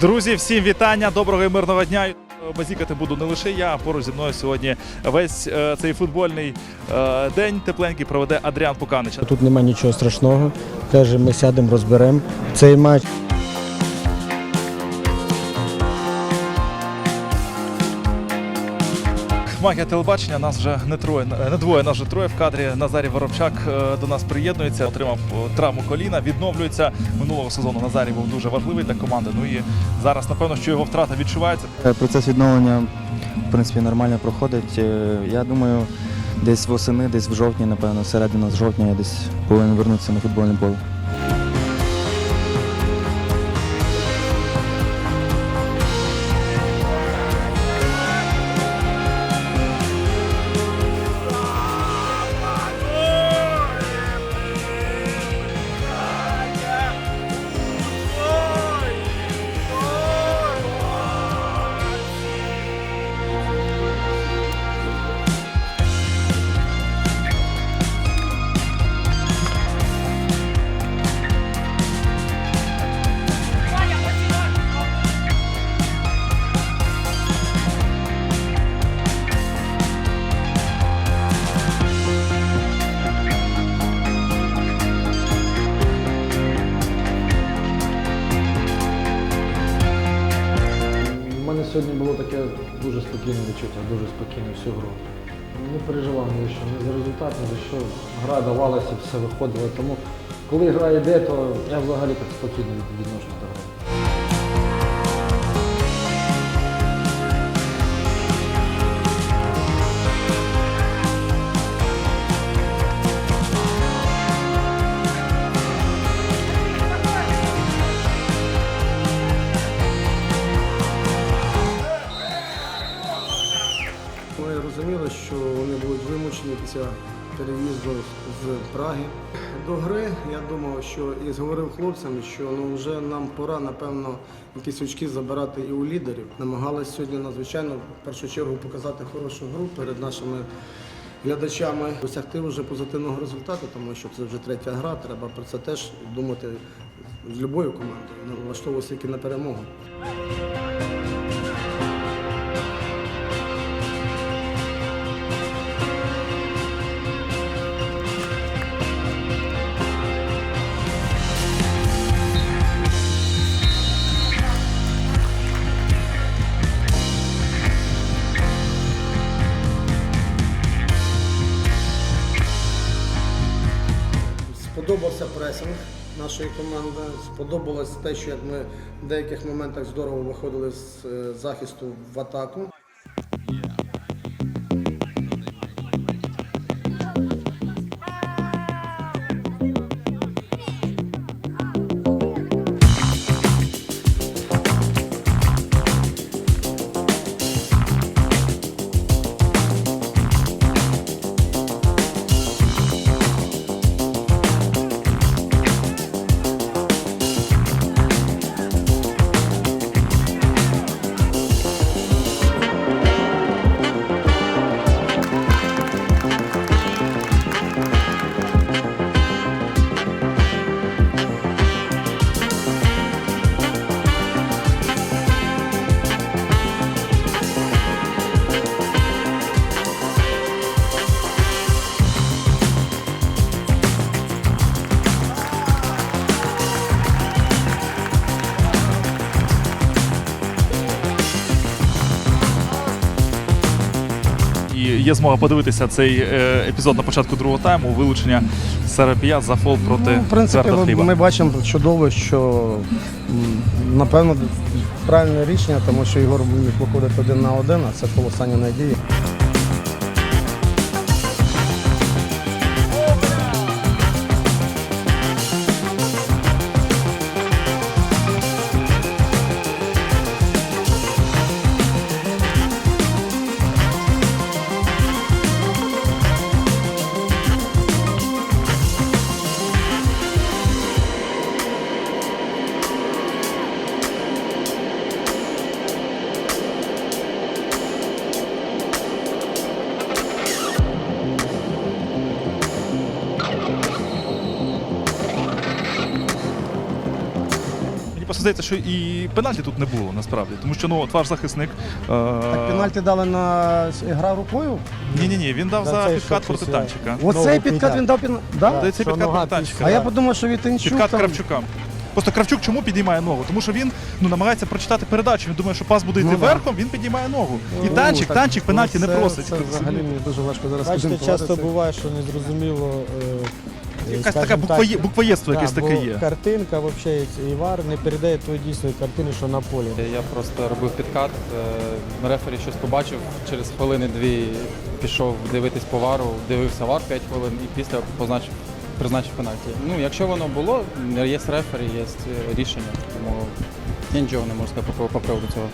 Друзі, всім вітання, доброго і мирного дня. Базікати буду не лише я, а поруч зі мною сьогодні весь е, цей футбольний е, день тепленький проведе Адріан Пуканич. Тут немає нічого страшного. Каже, ми сядемо, розберемо цей матч. Магія телебачення нас вже не троє, не двоє, нас вже троє в кадрі. Назарій Воробчак е, до нас приєднується, отримав е, травму коліна, відновлюється. Минулого сезону Назарій був дуже важливий для команди. Ну і зараз, напевно, що його втрата відчувається. Е, Процес відновлення в принципі нормально проходить. Я думаю, десь восени, десь в жовтні, напевно, середина з жовтня я десь повинен вернутися на футбольне поле. Таке дуже спокійне відчуття, дуже спокійно всю гру. Не переживав ні що, ні за результат, ні за що. Гра давалася, все виходило. Тому коли гра йде, то я взагалі так спокійно відношу до гри. Ми розуміли, що вони будуть вимушені після переїзду з Праги. До гри я думав, що і зговорив хлопцям, що ну вже нам пора, напевно, якісь очки забирати і у лідерів. Намагалися сьогодні надзвичайно в першу чергу показати хорошу гру перед нашими глядачами, досягти вже позитивного результату, тому що це вже третя гра. Треба про це теж думати з любою командою, влаштовуватися тільки на перемогу. Сподобався пресинг нашої команди. Сподобалось те, що як ми в деяких моментах здорово виходили з е, захисту в атаку. Є змога подивитися цей е, епізод на початку другого тайму. Вилучення Сарапія за фол проти Ну, в принципі, хліба. ми бачимо чудово, що напевно правильне рішення, тому що Ігор міг виходити один на один, а це колосання надії. Просто здається, що і пенальті тут не було насправді, тому що ну от ваш захисник. е, Так пенальті дали на гра рукою. Ні, ні, ні, він дав Да, за підкат проти танчика. Оцей підкат він дав. Да? Це підкат проти танчика. А я подумав, що Вітинчук Підкат там... Кравчука. Просто Кравчук чому підіймає ногу? Тому що він ну, намагається прочитати передачу. Він думає, що пас буде йти Ну, верхом, він підіймає ногу. І Ну, танчик, так, танчик ну, пенальті не просить. Це взагалі мені дуже важко зараз Бачите, часто буває, що незрозуміло. е, Якась така буквоє, так, буквоєство якесь таке є. Картинка взагалі, і вар не передає тої дійсної картини, що на полі. Я просто робив підкат. е, Рефері щось побачив, через хвилини-дві пішов дивитись по вару, дивився вар 5 хвилин і після позначив, призначив пенальті. Ну, якщо воно було, є рефері, є е, рішення, тому я нічого не можу сказати по, по приводу цього.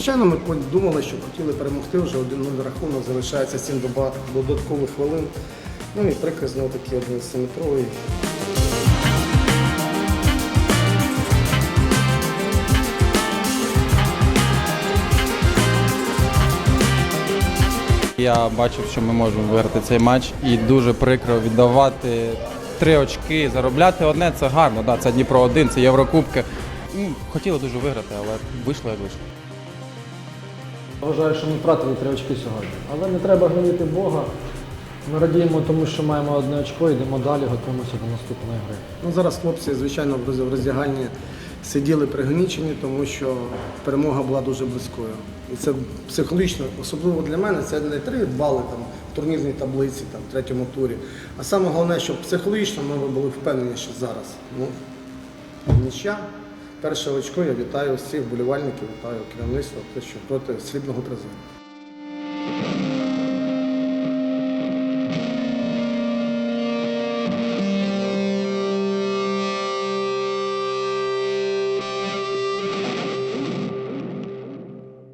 Звичайно, ми думали, що хотіли перемогти вже 1-0 рахунок, залишається 7 доба- додаткових хвилин. Ну і приказ знову таки 11-метровий. Я бачив, що ми можемо виграти цей матч і дуже прикро віддавати три очки, заробляти одне це гарно. Да, це Дніпро 1 це Єврокубки. Ну, хотіли дуже виграти, але вийшло як вийшло. Вважаю, що ми втратили три очки сьогодні. Але не треба гнівити Бога. Ми радіємо тому, що маємо одне очко, йдемо далі, готуємося до наступної гри. Ну, зараз хлопці, звичайно, в роз- роздягальні сиділи пригнічені, тому що перемога була дуже близькою. І це психологічно, особливо для мене, це не три бали там, в турнірній таблиці, там, в третьому турі. А саме головне, щоб психологічно ми були впевнені, що зараз. Ну, нічя. Перше очко я вітаю всіх вболівальників, вітаю керівництво, те, що проти срібного призу.